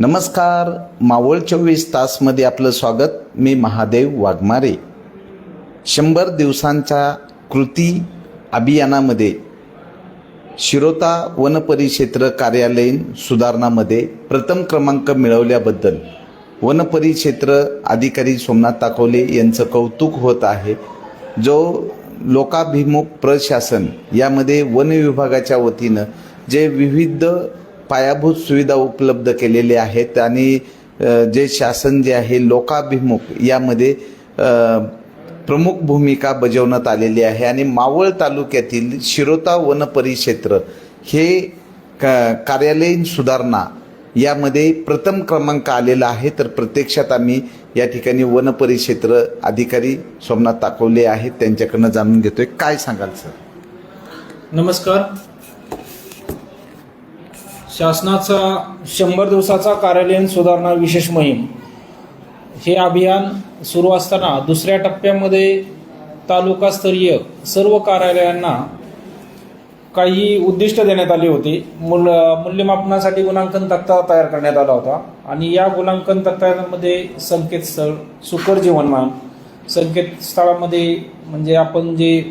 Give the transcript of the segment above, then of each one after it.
नमस्कार मावळ चोवीस तासमध्ये आपलं स्वागत. मी महादेव वाघमारे. शंभर दिवसांच्या कृती अभियानामध्ये शिरोता वनपरिक्षेत्र कार्यालयीन सुधारणामध्ये प्रथम क्रमांक मिळवल्याबद्दल वनपरिक्षेत्र अधिकारी सोमनाथ ताकवले यांचं कौतुक होत आहे. जो लोकाभिमुख प्रशासन यामध्ये वन विभागाच्या वतीनं जे विविध पायाभूत सुविधा उपलब्ध केलेल्या आहेत आणि जे शासन जे आहे लोकाभिमुख यामध्ये प्रमुख भूमिका बजावण्यात आलेली आहे. आणि मावळ तालुक्यातील शिरोता वन परिक्षेत्र हे कार्यालयीन सुधारणा यामध्ये प्रथम क्रमांक आलेला आहे. तर प्रत्यक्षात आम्ही या ठिकाणी वन परिक्षेत्र अधिकारी सोमनाथ ताकवले आहेत. त्यांच्याकडनं जाणून घेतोय. काय सांगाल सर? नमस्कार. शासनाचा शंभर दिवसाचा कार्यालयीन सुधारणा विशेष मोहीम. हे अभियान सुरू असताना दुसऱ्या टप्प्यामध्ये तालुकास्तरीय सर्व कार्यालयांना काही उद्दिष्ट देण्यात आली होती. मूल मूल्यमापनासाठी गुणांकन तक्ता तयार करण्यात आला होता आणि या गुणांकन तक्त्यामध्ये संकेतस्थळ सुकर जीवनमान संकेतस्थळामध्ये म्हणजे आपण जे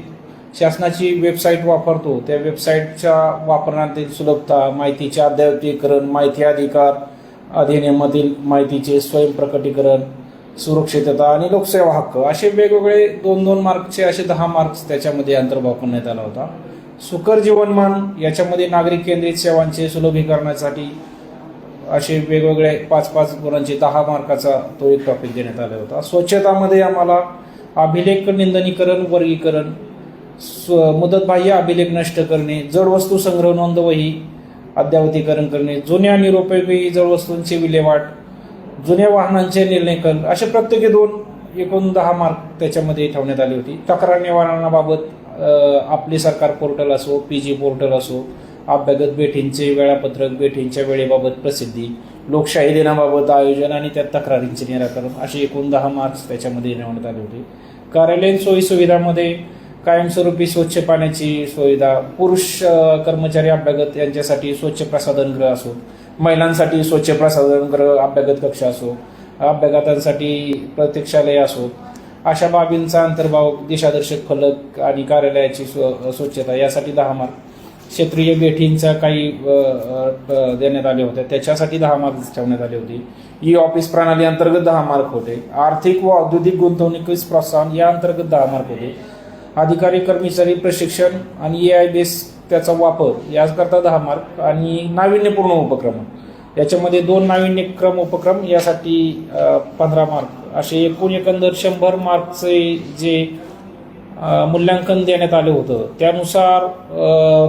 शासनाची वेबसाईट वापरतो त्या वेबसाईटच्या वापरण्यातील सुलभता माहितीचे अद्ययावतीकरण माहिती अधिकार अधिनियमातील माहितीचे स्वयंप्रकटीकरण सुरक्षितता आणि लोकसेवा हक्क असे वेगवेगळे दोन दोन मार्कचे असे दहा मार्क्स त्याच्यामध्ये अंतर्भाव करण्यात आला होता. सुकर जीवनमान याच्यामध्ये नागरिक केंद्रित सेवांचे सुलभीकरणासाठी असे वेगवेगळे पाच पाच गुणांचे दहा मार्काचा तो एक टॉपिक देण्यात आला होता. स्वच्छतामध्ये आम्हाला अभिलेख निंदनीकरण वर्गीकरण मुदतबाह्य अभिलेख नष्ट करणे जड वस्तू संग्रह नोंदवही अद्यावतीकरण करणे जुन्या निरुपयोगी जड वस्तूंची विल्हेवाट जुन्या वाहनांचे निर्णयकन असे प्रत्येकी दोन एकूण दहा मार्क त्याच्यामध्ये ठेवण्यात आली होती. तक्रार निवारणाबाबत आपले सरकार पोर्टल असो पी जी पोर्टल असो अभ्यागत भेटींचे वेळापत्रक भेटींच्या वेळेबाबत प्रसिद्धी लोकशाही दिनाबाबत आयोजन आणि त्या तक्रारींचे निराकरण असे एकूण दहा मार्क्स त्याच्यामध्ये नेमण्यात आले होते. कार्यालयीन सोयीसुविधामध्ये सुविधामध्ये कायमस्वरूपी स्वच्छ पाण्याची सुविधा पुरुष कर्मचारी अभ्यागत यांच्यासाठी स्वच्छ प्रसाधनगृह असो महिलांसाठी स्वच्छ प्रसाधनगृह अभ्यागत कक्ष असो अभ्यागतांसाठी प्रतीक्षालय असो अशा बाबींचा अंतर्भाव दिशादर्शक फलक आणि कार्यालयाची स्व- स्वच्छता यासाठी दहा मार्क. क्षेत्रीय भेटींचा काही देण्यात आले होते त्याच्यासाठी दहा मार्क ठेवण्यात आले होते. ई ऑफिस प्रणाली अंतर्गत दहा मार्क होते. आर्थिक व औद्योगिक गुंतवणुकीस प्रोत्साहन या अंतर्गत दहा मार्क होते. अधिकारी कर्मचारी प्रशिक्षण आणि ए आय बेस त्याचा वापर याकरता दहा मार्क आणि नाविन्यपूर्ण उपक्रम. याच्यामध्ये दोन नाविन्यक्रम उपक्रम यासाठी पंधरा मार्क. असे एकूण एकंदर शंभर मार्कचे जे मूल्यांकन देण्यात आलं होतं त्यानुसार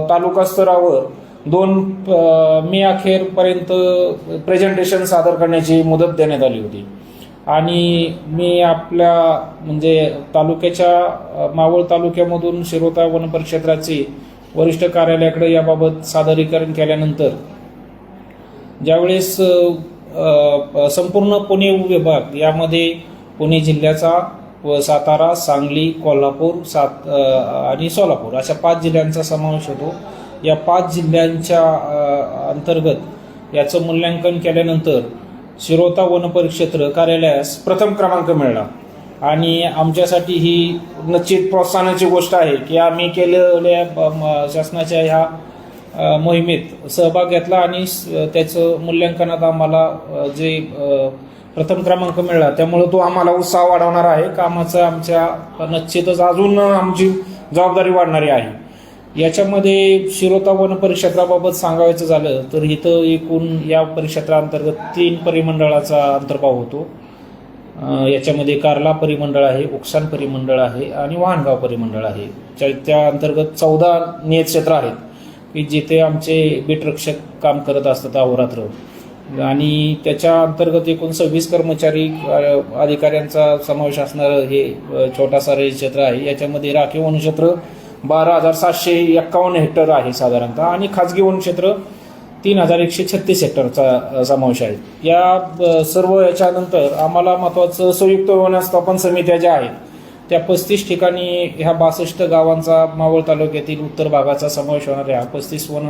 तालुका स्तरावर दोन मे अखेरपर्यंत प्रेझेंटेशन सादर करण्याची मुदत देण्यात आली होती. आणि मी आपल्या म्हणजे तालुक्याच्या मावळ तालुक्यामधून शिरोता वन परिक्षेत्राचे वरिष्ठ कार्यालयाकडे याबाबत सादरीकरण केल्यानंतर ज्यावेळेस संपूर्ण पुणे विभाग यामध्ये पुणे जिल्ह्याचा व सातारा सांगली कोल्हापूर सात आणि सोलापूर अशा पाच जिल्ह्यांचा समावेश होतो. या पाच जिल्ह्यांच्या अंतर्गत याचं मूल्यांकन केल्यानंतर शिरोता वन परिक्षेत्र कार्यालयास प्रथम क्रमांक मिळाला आणि आमच्यासाठी ही निश्चित प्रोत्साहनाची गोष्ट आहे की आम्ही केलेल्या शासनाच्या ह्या मोहिमेत सहभाग घेतला आणि त्याचं मूल्यांकनात आम्हाला जे प्रथम क्रमांक मिळाला त्यामुळे तो आम्हाला उत्साह वाढवणार आहे. कामाचा आमच्या निश्चितच अजून आमची जबाबदारी वाढणारी आहे. याच्यामध्ये शिरोता वन परिक्षेत्राबाबत सांगायचं झालं तर इथं एकूण या परिक्षेत्राअंतर्गत तीन परिमंडळाचा अंतर्भाव होतो. याच्यामध्ये कारला परिमंडळ आहे उक्सान परिमंडळ आहे आणि वाहनगाव परिमंडळ आहे. त्या त्या अंतर्गत चौदा नियतक्षेत्र आहेत की जिथे आमचे बीटरक्षक काम करत असतात अहोरात्र. आणि त्याच्या अंतर्गत एकूण सव्वीस कर्मचारी अधिकाऱ्यांचा समावेश असणारं हे छोटासा रेल क्षेत्र आहे. याच्यामध्ये राखीव वनक्षेत्र बारा हजार सातशे एक्कावन्न हेक्टर आहे साधारणतः. आणि खाजगी वनक्षेत्र तीन हजार एकशे छत्तीस हेक्टरचा समावेश आहे. या सर्व याच्यानंतर आम्हाला महत्त्वाचं संयुक्त व्यवस्थापन समित्या ज्या आहेत त्या पस्तीस ठिकाणी ह्या बासष्ट गावांचा मावळ तालुक्यातील उत्तर भागाचा समावेश होणाऱ्या पस्तीस वन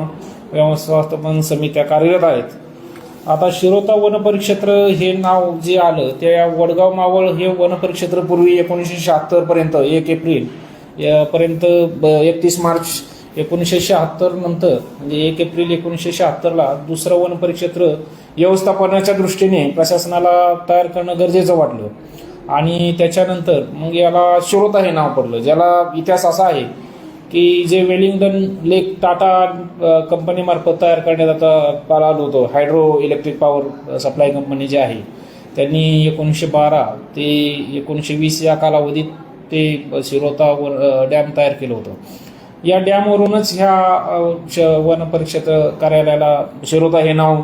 व्यवस्थापन समित्या कार्यरत आहेत. आता शिरोता वनपरिक्षेत्र हे नाव जे आलं त्या वडगाव मावळ हे वनपरिक्षेत्र पूर्वी एकोणीसशे शहात्तरपर्यंत एक एप्रिल यापर्यंत ब एकतीस मार्च एकोणीसशे शहात्तर नंतर म्हणजे एक एप्रिल एकोणीसशे शहात्तरला दुसरं वन परिक्षेत्र व्यवस्थापनाच्या दृष्टीने प्रशासनाला तयार करणं गरजेचं वाटलं. आणि त्याच्यानंतर मग याला श्रोता हे नाव पडलं ज्याला इतिहास असा आहे की जे वेलिंग्टन लेक टाटा कंपनीमार्फत तयार करण्यात आता आलं होतं. Hydro electric power supply company जी आहे त्यांनी एकोणीसशे बारा ते एकोणीसशे वीस या कालावधीत ते शिरोता व- डॅम तयार केलं होतं. या डॅमवरूनच ह्या अ, श- कार्यालयाला शिरोता हे नाव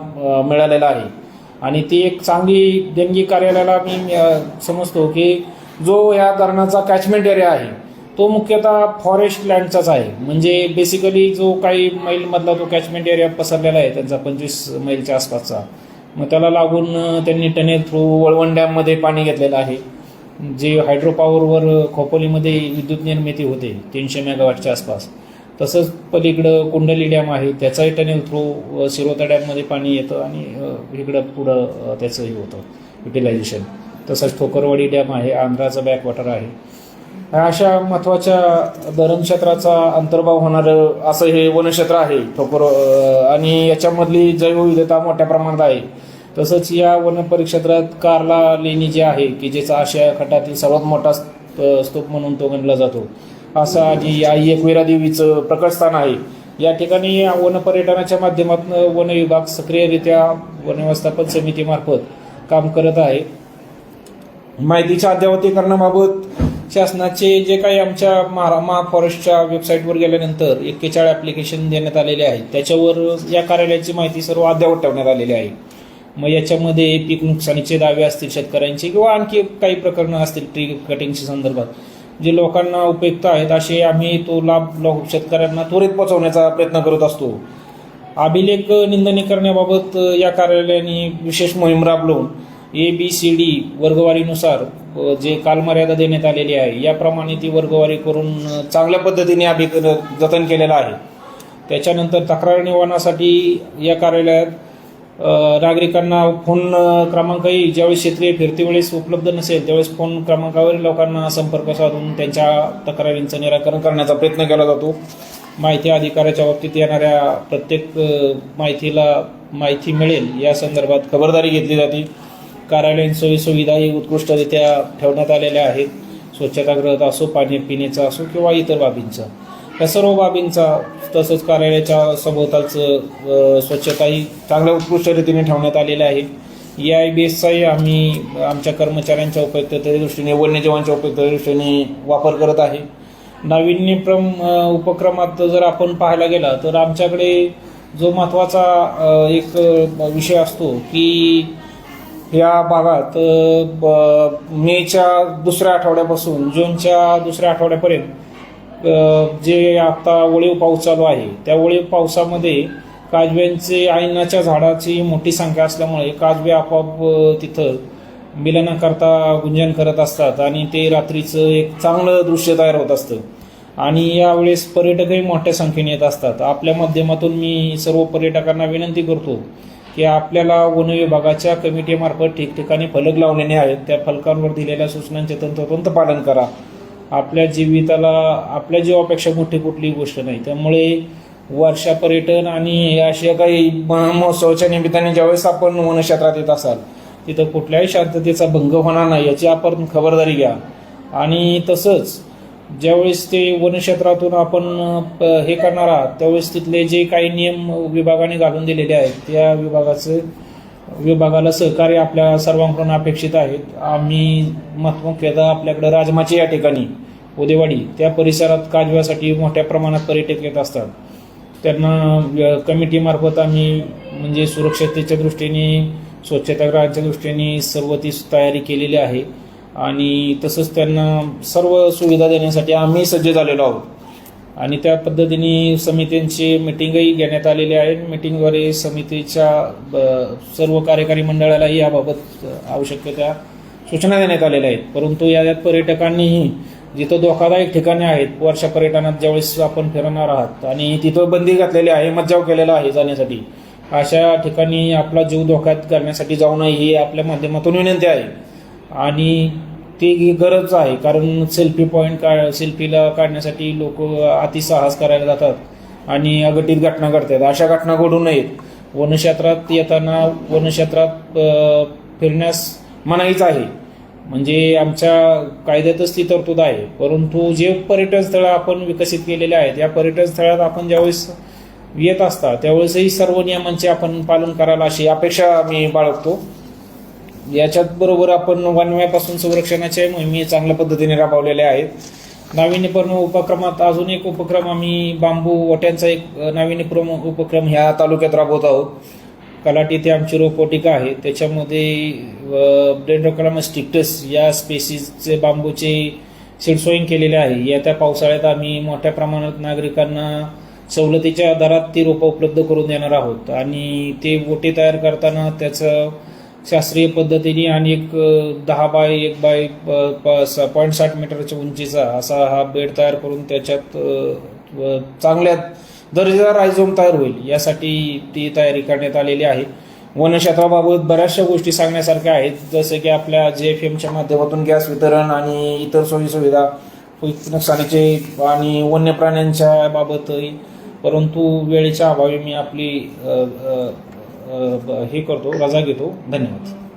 मिळालेलं आहे. आणि ती एक चांगली देणगी कार्यालयाला मी समजतो की जो या धरणाचा कॅचमेंट एरिया आहे तो मुख्यतः फॉरेस्ट लँडचाच आहे. म्हणजे बेसिकली जो काही मैलमधला तो कॅचमेंट एरिया पसरलेला आहे त्यांचा पंचवीस मैलच्या आसपासचा. मग त्याला लागून त्यांनी टनेल थ्रू वळवण डॅममध्ये पाणी घेतलेलं आहे. जे हायड्रोपॉवरवर खोपोलीमध्ये विद्युत निर्मिती होते तीनशे मेगावॅटच्या आसपास. तसंच पलीकडं कुंडली डॅम e आहे त्याचाही टनेल थ्रू सिरोता डॅममध्ये पाणी येतं आणि इकडं पुढं त्याचंही त्याचं हे होतं युटिलायझेशन तसंच ठोकरवाडी डॅम आहे आंध्राचं बॅकवॉटर आहे. अशा महत्त्वाच्या धरणक्षेत्राचा अंतर्भाव होणारं असं हे वनक्षेत्र आहे ठोकर आणि याच्यामधली जैवविविधता मोठ्या प्रमाणात आहे. तसंच या वनपरिक्षेत्रात कार्ला लेणी जे आहे की ज्याचा आशिया खटातील सर्वात मोठा स्त- स्तूप म्हणून तो गणला जातो. असा आणि आई एकविरा देवीचं प्रकटस्थान आहे. या ठिकाणी या वनपर्यटनाच्या माध्यमातून वन विभाग सक्रियरित्या वन समितीमार्फत काम करत आहे. माहितीच्या अद्यावतीकरणाबाबत शासनाचे जे काही आमच्या महा महाफॉरेस्टच्या वेबसाईटवर गेल्यानंतर एक्केचाळीस ॲप्लिकेशन देण्यात आलेले आहेत. त्याच्यावर या कार्यालयाची माहिती सर्व अद्ययावत ठेवण्यात आलेली आहे. मग याच्यामध्ये पीक नुकसानीचे दावे असतील शेतकऱ्यांचे किंवा आणखी काही प्रकरणं असतील ट्री कटिंगच्या संदर्भात जे लोकांना उपयुक्त आहेत असे आम्ही तो लाभ लो- शेतकऱ्यांना त्वरित पोहोचवण्याचा प्रयत्न करत असतो. अभिलेख निंदणी करण्याबाबत या कार्यालयाने विशेष मोहीम राबवून ए बी सी डी वर्गवारीनुसार जे कालमर्यादा देण्यात आलेली आहे याप्रमाणे ती वर्गवारी करून चांगल्या पद्धतीने अभिक जतन केलेलं आहे. त्याच्यानंतर तक्रार निवारणासाठी या कार्यालयात नागरिकांना फोन क्रमांकही ज्यावेळेस क्षेत्रीय फिरतीवेळेस उपलब्ध नसेल त्यावेळेस फोन क्रमांकावर लोकांना संपर्क साधून त्यांच्या तक्रारींचं निराकरण करण्याचा प्रयत्न केला जातो. माहिती अधिकाराच्या बाबतीत येणाऱ्या प्रत्येक माहितीला माहिती मिळेल या संदर्भात खबरदारी घेतली जाते. कार्यालयीन सोयी सुविधाही उत्कृष्टरित्या ठेवण्यात आलेल्या आहेत. स्वच्छतागृहात असो पाणी पिण्याचा असो किंवा इतर बाबींचा. या सर्व बाबींचा तसंच कार्यालयाच्या सभोवतालचं स्वच्छताही चांगल्या उत्कृष्ट रीतीने ठेवण्यात आलेल्या आहे. या आय बी एसचाही आम्ही आमच्या कर्मचाऱ्यांच्या उपयुक्ततेच्या दृष्टीने वन्यजीवांच्या उपयुक्ततेच्या दृष्टीने वापर करत आहे. नाविन्यप्रम उपक्रमात जर आपण पाहायला गेला तर आमच्याकडे जो महत्त्वाचा एक विषय असतो की या भागात ब- मेच्या दुसऱ्या आठवड्यापासून जूनच्या दुसऱ्या आठवड्यापर्यंत जे आता वळीव पाऊस चालू आहे त्या वळीव पावसामध्ये काजव्यांचे आईनाच्या झाडाची मोठी संख्या असल्यामुळे काजवे आपोआप तिथं मिलनाकरता गुंजन करत असतात आणि ते रात्रीचं एक चांगलं दृश्य तयार होत असतं. आणि यावेळेस पर्यटकही मोठ्या संख्येने येत असतात. आपल्या माध्यमातून मी सर्व पर्यटकांना विनंती करतो की आपल्याला वन विभागाच्या कमिटीमार्फत ठिकठिकाणी फलक लावलेले आहेत. त्या फलकांवर दिलेल्या सूचनांचे तंतोतंत पालन करा. आपल्या जीविताला आपल्या जीवापेक्षा मोठी कुठलीही गोष्ट नाही. त्यामुळे वर्षा पर्यटन आणि अशा काही महोत्सवाच्या निमित्ताने ज्यावेळेस आपण वनक्षेत्रात येत असाल तिथं कुठल्याही शांततेचा भंग होणार नाही याची आपण खबरदारी घ्या. आणि तसंच ज्यावेळेस ते वनक्षेत्रातून आपण हे करणार आहात त्यावेळेस तिथले जे काही नियम विभागाने घालून दिलेले आहेत त्या विभागाचं विभागाला सहकार्य आपल्या सर्वांकडून अपेक्षित आहेत. आम्ही मत- मुख्यतः आपल्याकडे राजमाची या ठिकाणी उदेवाडी त्या परिसरात काजव्यासाठी मोठ्या प्रमाणात पर्यटक येत असतात. त्यांना कमिटीमार्फत आम्ही म्हणजे सुरक्षतेच्या दृष्टीने स्वच्छतागृहाच्या दृष्टीने सर्व ती तयारी केलेली आहे. आणि तसंच त्यांना सर्व सुविधा देण्यासाठी आम्ही सज्ज झालेलो आहोत. आणि त्या पद्धतीने समित्यांची मिटिंगही घेण्यात आलेली आहे. मिटिंगद्वारे समितीच्या ब- सर्व कार्यकारी मंडळालाही याबाबत आवश्यक त्या सूचना देण्यात आलेल्या आहेत. परंतु यात पर्यटकांनीही जिथं धोकादायक ठिकाणे आहेत वर्षा पर्यटनात ज्यावेळेस आपण फिरणार आहात आणि तिथं बंदी घातलेली आहे मज्जाव केलेला आहे जाण्यासाठी अशा ठिकाणी आपला जीव धोक्यात करण्यासाठी जाऊ नये ही आपल्या माध्यमातून विनंती आहे. आणि ती गरज आहे कारण सेल्फी पॉईंट का सेल्फीला काढण्यासाठी लोक अतिसाहस करायला जातात आणि अघटित घटना घडतात. अशा घटना घडू नयेत. वनक्षेत्रात येताना वनक्षेत्रात फिरण्यास मनाईच आहे. म्हणजे आमच्या कायद्यातच ती तरतूद आहे. परंतु जे पर्यटन स्थळं आपण विकसित केलेले आहेत या पर्यटन स्थळात आपण ज्यावेळेस येत असता त्यावेळेसही सर्व नियमांचे आपण पालन करायला अशी अपेक्षा मी बाळगतो. याच्यात बरोबर आपण वनव्यापासून संरक्षणाच्या मोहिमे चांगल्या पद्धतीने राबवलेल्या आहेत. नाविन्यपूर्ण उपक्रमात अजून एक उपक्रम आम्ही बांबू वट्यांचा एक नाविन्यपूर्ण उपक्रम ह्या तालुक्यात राबवत आहोत. कलाटी ते आमची रोपवाटिका आहे. त्याच्यामध्ये डेंड्रोकलाम स्टिक्टस या स्पेसीजचे बांबूचे सीडसोईंग केलेले आहे. येत्या पावसाळ्यात आम्ही मोठ्या प्रमाणात नागरिकांना सवलतीच्या दरात ती रोपं उपलब्ध करून देणार आहोत. आणि ते बोटे तयार करताना त्याचं शास्त्रीय पद्धतीने आणि एक दहा बाय एक बाय पॉईंट साठ मीटरच्या उंचीचा असा हा बेड तयार करून त्याच्यात चांगल्या दर्जेदार आयझोम तयार होईल यासाठी ती तयारी करण्यात आलेली आहे. वनक्षेत्राबाबत बऱ्याचशा गोष्टी सांगण्यासारख्या आहेत जसे की आपल्या जे एफ एमच्या माध्यमातून गॅस वितरण आणि इतर सोयीसुविधा नुकसानीचे आणि वन्य प्राण्यांच्या बाबतही परंतु वेळेच्या अभावी मी आपली हे करतो रजा घेतो. धन्यवाद.